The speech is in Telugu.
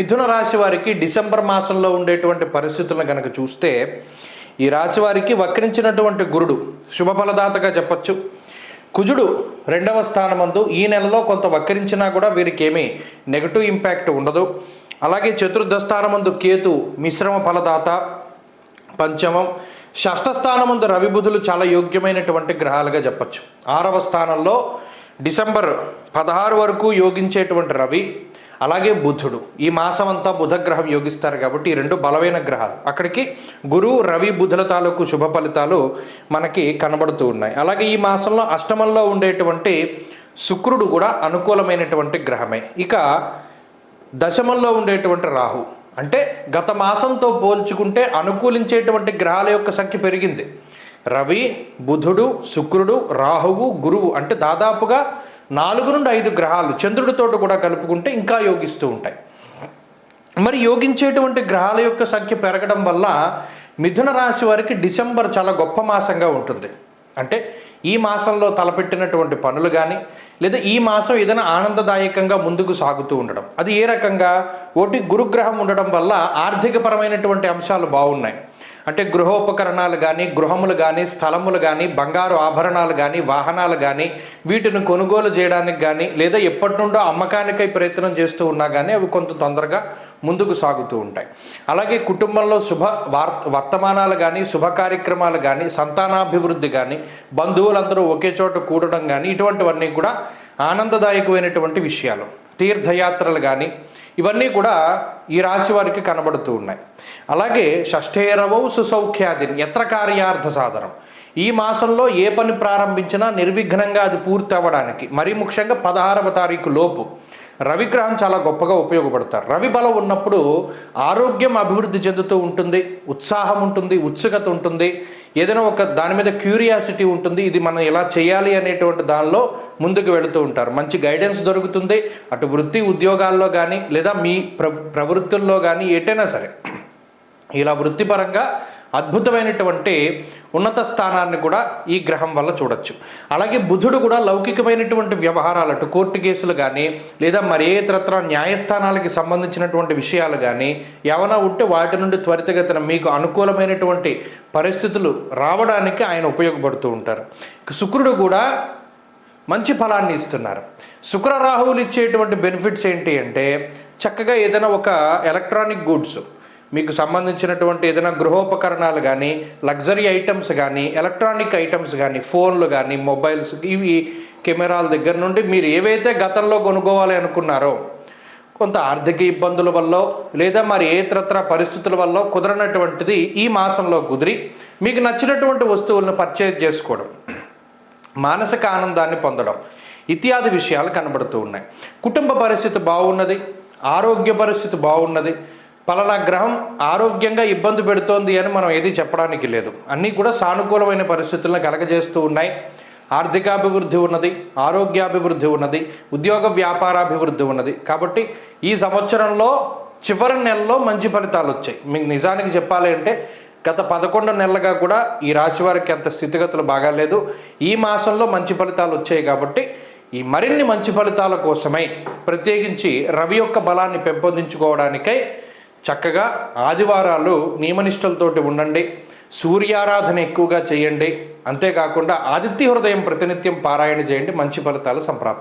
మిథున రాశి వారికి డిసెంబర్ మాసంలో ఉండేటువంటి పరిస్థితులను కనుక చూస్తే ఈ రాశి వారికి వక్రించినటువంటి గురుడు శుభ ఫలదాతగా చెప్పచ్చు. కుజుడు రెండవ స్థానమందు ఈ నెలలో కొంత వక్రించినా కూడా వీరికి ఏమీ నెగటివ్ ఇంపాక్ట్ ఉండదు. అలాగే చతుర్థ స్థానమందు కేతు మిశ్రమ ఫలదాత పంచమం. షష్ఠ స్థానముందు రవి బుధులు చాలా యోగ్యమైనటువంటి గ్రహాలుగా చెప్పచ్చు. ఆరవ స్థానంలో డిసెంబర్ పదహారు వరకు యోగించేటువంటి రవి అలాగే బుధుడు. ఈ మాసం అంతా బుధ గ్రహం యోగిస్తారు కాబట్టి ఈ రెండు బలమైన గ్రహాలు. అక్కడికి గురు రవి బుధుల తాలూకు శుభ ఫలితాలు మనకి కనబడుతూ ఉన్నాయి. అలాగే ఈ మాసంలో అష్టమంలో ఉండేటువంటి శుక్రుడు కూడా అనుకూలమైనటువంటి గ్రహమే. ఇక దశమంలో ఉండేటువంటి రాహు. అంటే గత మాసంతో పోల్చుకుంటే అనుకూలించేటువంటి గ్రహాల యొక్క సంఖ్య పెరిగింది. రవి బుధుడు శుక్రుడు రాహువు గురువు అంటే దాదాపుగా నాలుగు నుండి ఐదు గ్రహాలు చంద్రుడితో కూడా కలుపుకుంటే ఇంకా యోగిస్తూ ఉంటాయి. మరి యోగించేటువంటి గ్రహాల యొక్క సంఖ్య పెరగడం వల్ల మిథున రాశి వారికి డిసెంబర్ చాలా గొప్ప మాసంగా ఉంటుంది. అంటే ఈ మాసంలో తలపెట్టినటువంటి పనులు కానీ లేదా ఈ మాసం ఏదైనా ఆనందదాయకంగా ముందుకు సాగుతూ ఉండడం. అది ఏ రకంగా? ఒకటి గురుగ్రహం ఉండడం వల్ల ఆర్థికపరమైనటువంటి అంశాలు బాగున్నాయి. అంటే గృహోపకరణాలు కానీ గృహములు కానీ స్థలములు కానీ బంగారు ఆభరణాలు కానీ వాహనాలు కానీ వీటిని కొనుగోలు చేయడానికి కానీ లేదా ఎప్పటి నుండో అమ్మకానికై ప్రయత్నం చేస్తూ ఉన్నా కానీ అవి కొంత తొందరగా ముందుకు సాగుతూ ఉంటాయి. అలాగే కుటుంబంలో శుభ వార్ వర్తమానాలు కానీ శుభ కార్యక్రమాలు కానీ సంతానాభివృద్ధి కానీ బంధువులందరూ ఒకే చోట కూడడం కానీ ఇటువంటివన్నీ కూడా ఆనందదాయకమైనటువంటి విషయాలు. తీర్థయాత్రలు కానీ ఇవన్నీ కూడా ఈ రాశి వారికి కనబడుతూ ఉన్నాయి. అలాగే షష్ఠేరవౌ సుసౌఖ్యాదిని ఎత్ర కార్యార్థ సాధనం. ఈ మాసంలో ఏ పని ప్రారంభించినా నిర్విఘ్నంగా అది పూర్తి అవ్వడానికి మరీ ముఖ్యంగా పదహారవ తారీఖు లోపు. రవిగ్రహం చాలా గొప్పగా ఉపయోగపడతారు. రవి బలం ఉన్నప్పుడు ఆరోగ్యం అభివృద్ధి చెందుతూ ఉంటుంది ఉత్సాహం ఉంటుంది ఉత్సుకత ఉంటుంది. ఏదైనా ఒక దాని మీద క్యూరియాసిటీ ఉంటుంది ఇది మనం ఎలా చేయాలి అనేటువంటి దానిలో ముందుకు వెళుతూ ఉంటారు. మంచి గైడెన్స్ దొరుకుతుంది. అటు వృత్తి ఉద్యోగాల్లో కానీ లేదా మీ ప్ర ప్రవృత్తుల్లో కానీ ఎటైనా సరే ఇలా వృత్తిపరంగా అద్భుతమైనటువంటి ఉన్నత స్థానాన్ని కూడా ఈ గ్రహం వల్ల చూడొచ్చు. అలాగే బుధుడు కూడా లౌకికమైనటువంటి వ్యవహారాలు అటు కోర్టు కేసులు కానీ లేదా మరే ఇతరత్ర న్యాయస్థానాలకి సంబంధించినటువంటి విషయాలు కానీ ఏమైనా ఉంటే వాటి నుండి త్వరితగతిన మీకు అనుకూలమైనటువంటి పరిస్థితులు రావడానికి ఆయన ఉపయోగపడుతూ ఉంటారు. శుక్రుడు కూడా మంచి ఫలాన్ని ఇస్తున్నారు. శుక్ర రాహువులు ఇచ్చేటువంటి బెనిఫిట్స్ ఏంటి అంటే చక్కగా ఏదైనా ఒక ఎలక్ట్రానిక్ గూడ్స్ మీకు సంబంధించినటువంటి ఏదైనా గృహోపకరణాలు కానీ లగ్జరీ ఐటమ్స్ కానీ ఎలక్ట్రానిక్ ఐటమ్స్ కానీ ఫోన్లు కానీ మొబైల్స్ ఇవి కెమెరాల దగ్గర నుండి మీరు ఏవైతే గతంలో కొనుక్కోవాలి అనుకున్నారో కొంత ఆర్థిక ఇబ్బందుల వల్ల లేదా మరి ఏ పరిస్థితుల వల్ల కుదరనటువంటిది ఈ మాసంలో కుదిరి మీకు నచ్చినటువంటి వస్తువులను పర్చేజ్ చేసుకోవడం మానసిక ఆనందాన్ని పొందడం ఇత్యాది విషయాలు కనబడుతూ ఉన్నాయి. కుటుంబ పరిస్థితి బాగున్నది ఆరోగ్య పరిస్థితి బాగున్నది పలానా గ్రహం ఆరోగ్యంగా ఇబ్బంది పెడుతోంది అని మనం ఏది చెప్పడానికి లేదు. అన్నీ కూడా సానుకూలమైన పరిస్థితులను కలగజేస్తూ ఉన్నాయి. ఆర్థికాభివృద్ధి ఉన్నది ఆరోగ్యాభివృద్ధి ఉన్నది ఉద్యోగ వ్యాపారాభివృద్ధి ఉన్నది. కాబట్టి ఈ సంవత్సరంలో చివరి నెలలో మంచి ఫలితాలు వచ్చాయి. మీకు నిజానికి చెప్పాలి అంటే గత పదకొండు నెలలుగా కూడా ఈ రాశి వారికి అంత స్థితిగతులు బాగాలేదు. ఈ మాసంలో మంచి ఫలితాలు వచ్చాయి కాబట్టి ఈ మరిన్ని మంచి ఫలితాల కోసమై ప్రత్యేకించి రవి యొక్క బలాన్ని పెంపొందించుకోవడానికై చక్కగా ఆదివారాలు నియమనిష్టలతోటి ఉండండి. సూర్యారాధన ఎక్కువగా చేయండి. అంతేకాకుండా ఆదిత్య హృదయం ప్రతినిత్యం పారాయణ చేయండి. మంచి ఫలితాలు సంప్రాప్తి.